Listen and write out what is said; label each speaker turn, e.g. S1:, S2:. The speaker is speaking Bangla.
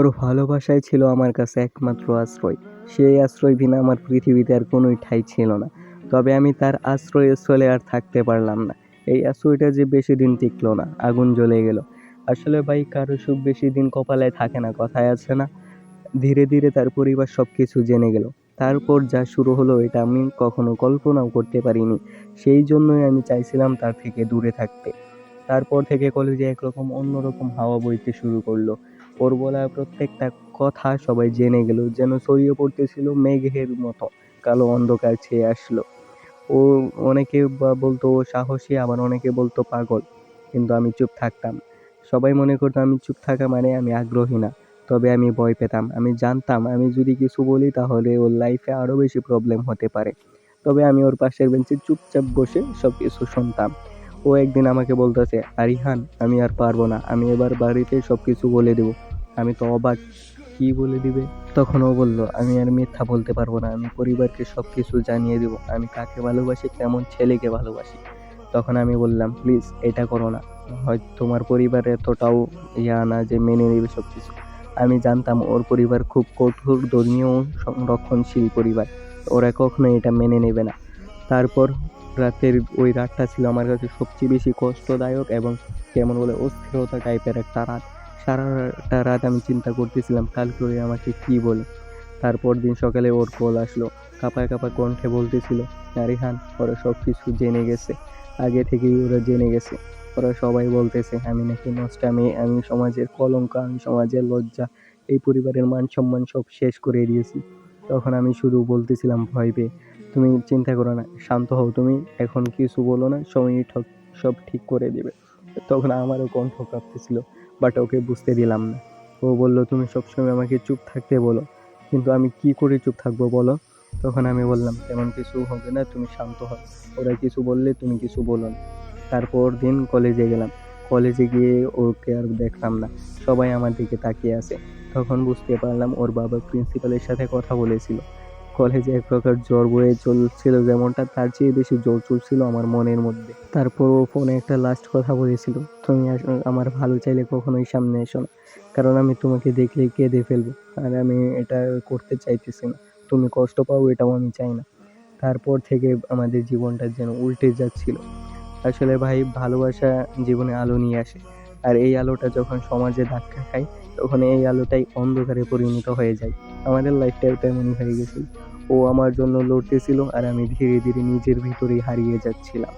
S1: ওর ভালোবাসাই ছিল আমার কাছে একমাত্র আশ্রয়। সেই আশ্রয় বিনা আমার পৃথিবীতে আর কোনোই ঠাই ছিল না। তবে আমি তার আশ্রয়স্থলে আর থাকতে পারলাম না। এই আশ্রয়টা যে বেশি দিন টিকলো না, আগুন জ্বলে গেল। আসলে ভাই, কারও সুখ বেশি দিন কপালে থাকে না, কথায় আছে না। ধীরে ধীরে তার পরিবার সব কিছু জেনে গেল। তারপর যা শুরু হলো এটা আমি কখনো কল্পনাও করতে পারিনি। সেই জন্যই আমি চাইছিলাম তার থেকে দূরে থাকতে। তারপর থেকে কলেজে একরকম অন্যরকম হাওয়া বইতে শুরু করল। ওর বলা প্রত্যেকটা কথা সবাই জেনে গেল, যেন ছড়িয়ে পড়তেছিল মেঘের মতো, কালো অন্ধকার ছেয়ে আসলো। ও অনেকে বলতো, ও সাহসী আবার অনেকে বলতো, পাগল কিন্তু আমি চুপ থাকতাম। সবাই মনে করতো, আমি চুপ থাকা মানে আমি আগ্রহী না, তবে আমি ভয় পেতাম, আমি জানতাম, আমি যদি কিছু বলি তাহলে ওর লাইফে আরও বেশি প্রবলেম হতে পারে। তবে আমি ওর পাশের বেঞ্চে চুপচাপ বসে সব কিছু শুনতাম। ও একদিন আমাকে বলতেছে, আরিহান, আমি আর পারব না, আমি এবার বাড়িতে সব কিছু বলে দেবো। আমি তো অবাক, কি বলে দিবে? তখন ও বলল, আমি আর মিথ্যা বলতে পারব না, আমি পরিবারকে সব কিছু জানিয়ে দেবো, আমি কাকে ভালোবাসি, কেমন ছেলেকে ভালোবাসি। তখন আমি বললাম, প্লিজ, এটা করো না হয়তো তোমার পরিবার এতটাও ইয়া না যে মেনে নেবে সব কিছু আমি জানতাম, ওর পরিবার খুব কঠোর, ধর্মীয়, সংরক্ষণশীল পরিবার, ওরা কখনো এটা মেনে নেবে না। তারপর রাতের ওই রাতটা ছিল আমার কাছে সবচেয়ে বেশি কষ্টদায়ক এবং কেমন বলে অস্থিরতা টাইপের একটা রাত। সারাটা রাত আমি চিন্তা করতেছিলাম, কালকে ওই আমাকে কী বলে। তারপর দিন সকালে ওর কল আসলো, কাঁপায় কাঁপায় কণ্ঠে বলতেছিল আরিহান ওরা সব কিছু জেনে গেছে। আগে থেকেই ওরা জেনে গেছে। ওরা সবাই বলতেছে, আমি নাকি নষ্ট আমি আমি সমাজের কলঙ্ক, আমি সমাজের লজ্জা, এই পরিবারের মান সম্মান সব শেষ করে দিয়েছি। তখন আমি শুধু বলতেছিলাম, ভয় পেয়ে, তুমি চিন্তা করো না, শান্ত হও তুমি, এখন কিছু বলো না, সময় সব ঠিক করে দেবে। তখন আমারও কণ্ঠ কাঁপতেছিল। বাট ওকে বুঝতে দিলাম না। ও বলল, তুমি সবসময় আমাকে চুপ থাকতে বলো। কিন্তু আমি কি করে চুপ থাকব বলো? তখন আমি বললাম, তেমন কিছু হবে না, তুমি শান্ত হও। ওরা কিছু বললে তুমি কিছু বলো না। তারপর দিন কলেজে গেলাম। কলেজে গিয়ে ওকে আর দেখলাম না। সবাই আমার দিকে তাকিয়ে আছে। তখন বুঝতে পারলাম ওর বাবা প্রিন্সিপালের সাথে কথা বলেছিল। কলেজে এক প্রকার জ্বর বয়ে চলছিল যেমনটা, তার চেয়ে বেশি জ্বর চলছিল আমার মনের মধ্যে। তারপর ও ফোনে একটা লাস্ট কথা বলেছিল, তুমি আমার ভালো চাইলে কখনোই সামনে এসো না, কারণ আমি তোমাকে দেখলে কেঁদে ফেলব, আর আমি এটা করতে চাইতেছি না। তুমি কষ্ট পাও, এটাও আমি চাই না। তারপর থেকে আমাদের জীবনটা যেন উল্টে যাচ্ছিল। আসলে ভাই, ভালোবাসা জীবনে আলো নিয়ে আসে। আর এই আলোটা যখন সমাজে ধাক্কা খায়, তখন এই আলোটাই অন্ধকারে পরিণত হয়ে যায়। আমাদের লাইফটাও তেমনই হয়ে গেছিল। ও আমার জন্য লড়তেছিল আর আমি ধীরে ধীরে নিজের ভিতরেই হারিয়ে যাচ্ছিলাম।